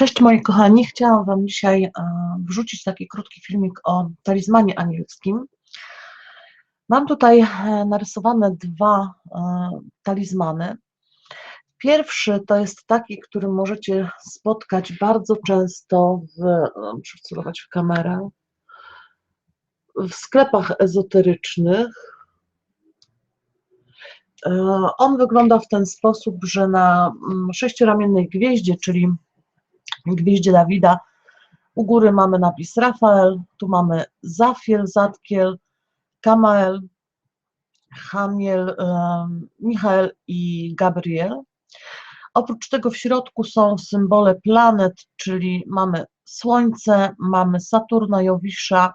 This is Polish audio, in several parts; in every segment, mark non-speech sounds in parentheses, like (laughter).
Cześć moi kochani, chciałam Wam dzisiaj e, wrzucić taki krótki filmik o talizmanie anielskim. Mam tutaj e, narysowane dwa e, talizmany. Pierwszy to jest taki, który możecie spotkać bardzo często w, muszę w kamerę, w sklepach ezoterycznych. On wygląda w ten sposób, że na mm, sześcioramiennej gwieździe, czyli gwieździe Dawida. U góry mamy napis Rafael, tu mamy Zafiel, Zatkiel, Kamael, Hamiel, Michael i Gabriel. Oprócz tego w środku są symbole planet, czyli mamy Słońce, mamy Saturna, Jowisza,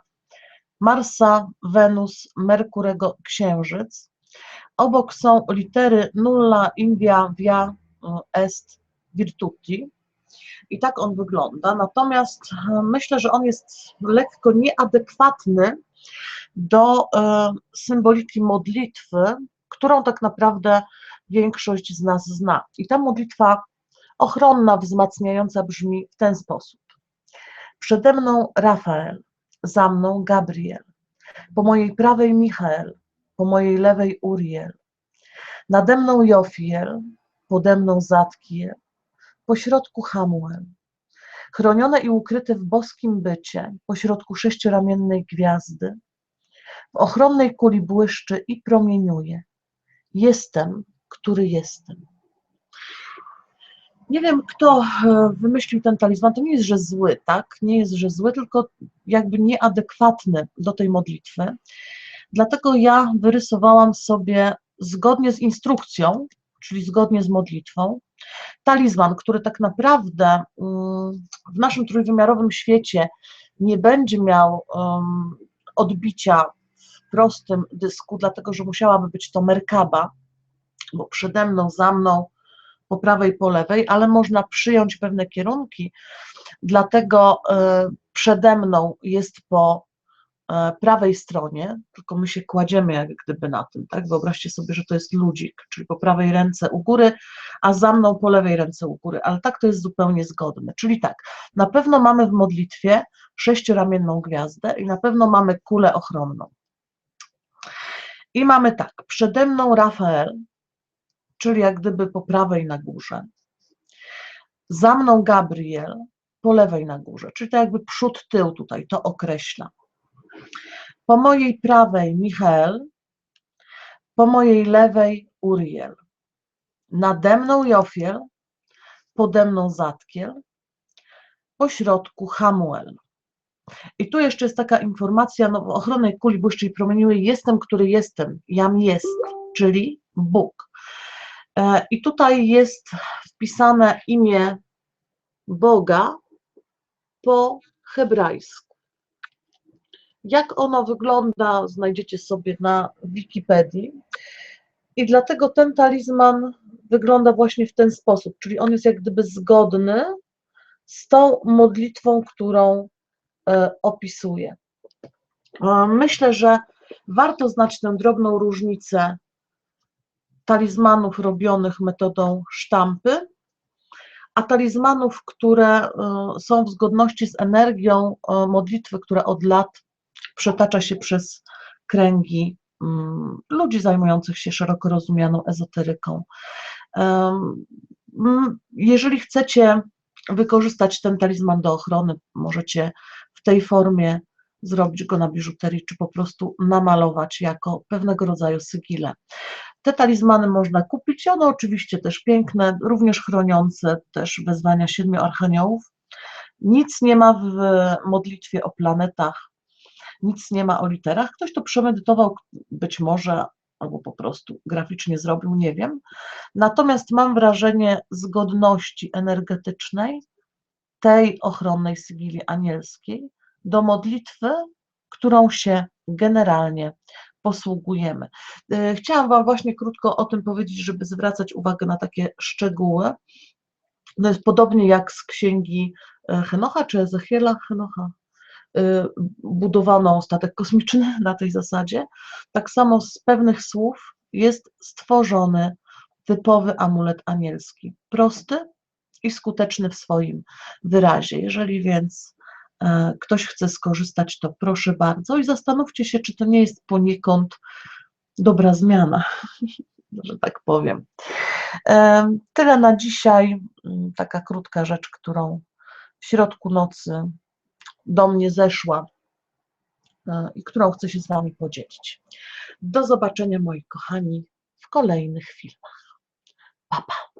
Marsa, Wenus, Merkurego, Księżyc. Obok są litery nulla, India, via, est, virtuti i tak on wygląda. Natomiast e, myślę, że on jest lekko nieadekwatny do e, symboliki modlitwy, którą tak naprawdę większość z nas zna. I ta modlitwa ochronna, wzmacniająca brzmi w ten sposób. Przede mną Rafael, za mną Gabriel, po mojej prawej Michael, po mojej lewej Uriel, nade mną Jofiel, pode mną Zatkiel, pośrodku Hamuel, chronione i ukryte w boskim bycie, pośrodku sześcioramiennej gwiazdy, w ochronnej kuli błyszczy i promieniuje. Jestem, który jestem. Nie wiem, kto e, wymyślił ten talizman. To nie jest, że zły, tak? Nie jest, że zły, tylko jakby nieadekwatny do tej modlitwy. Dlatego ja wyrysowałam sobie zgodnie z instrukcją, czyli zgodnie z modlitwą, talizman, który tak naprawdę mm, w naszym trójwymiarowym świecie nie będzie miał odbicia w prostym dysku, dlatego że musiałaby być to Merkaba, bo przede mną, za mną, po prawej, po lewej, ale można przyjąć pewne kierunki, dlatego e, przede mną jest po E, prawej stronie, tylko my się kładziemy jak gdyby na tym, tak? Wyobraźcie sobie, że to jest ludzik, czyli po prawej ręce u góry, a za mną po lewej ręce u góry, ale tak to jest zupełnie zgodne. Czyli tak, na pewno mamy w modlitwie sześcioramienną gwiazdę i na pewno mamy kulę ochronną. I mamy tak, przede mną Rafael, czyli jak gdyby po prawej na górze, za mną Gabriel, po lewej na górze, czyli to jakby przód, tył tutaj, to określa. Po mojej prawej Michael, po mojej lewej Uriel. Nade mną Jofiel, pode mną Zatkiel, po środku Hamuel. I tu jeszcze jest taka informacja, no w ochronnej kuli błyszczy i promieniuje jestem, który jestem, jam jest, czyli Bóg. E, I tutaj jest wpisane imię Boga po hebrajsku. Jak ono wygląda, znajdziecie sobie na Wikipedii. I dlatego ten talizman wygląda właśnie w ten sposób, czyli on jest jak gdyby zgodny z tą modlitwą, którą e, opisuje. Myślę, że warto znać tę drobną różnicę talizmanów robionych metodą sztampy, a talizmanów, które e, są w zgodności z energią e, modlitwy, która od lat przetacza się przez kręgi ludzi zajmujących się szeroko rozumianą ezoteryką. Jeżeli chcecie wykorzystać ten talizman do ochrony, możecie w tej formie zrobić go na biżuterii, czy po prostu namalować jako pewnego rodzaju sygile. Te talizmany można kupić, one oczywiście też piękne, również chroniące też wezwania siedmiu archaniołów. Nic nie ma w modlitwie o planetach, nic nie ma o literach. Ktoś to przemedytował, być może, albo po prostu graficznie zrobił, nie wiem. Natomiast mam wrażenie zgodności energetycznej tej ochronnej sygilii anielskiej do modlitwy, którą się generalnie posługujemy. Y, chciałam Wam właśnie krótko o tym powiedzieć, żeby zwracać uwagę na takie szczegóły. To jest podobnie jak z księgi e, Henocha czy Ezechiela Henocha, budowano statek kosmiczny na tej zasadzie, tak samo z pewnych słów jest stworzony typowy amulet anielski. Prosty i skuteczny w swoim wyrazie. Jeżeli więc e, ktoś chce skorzystać, to proszę bardzo i zastanówcie się, czy to nie jest poniekąd dobra zmiana, (laughs) że tak powiem. E, Tyle na dzisiaj. Mm, Taka krótka rzecz, którą w środku nocy do mnie zeszła e, i którą chcę się z Wami podzielić. Do zobaczenia, moi kochani, w kolejnych filmach. Pa, pa.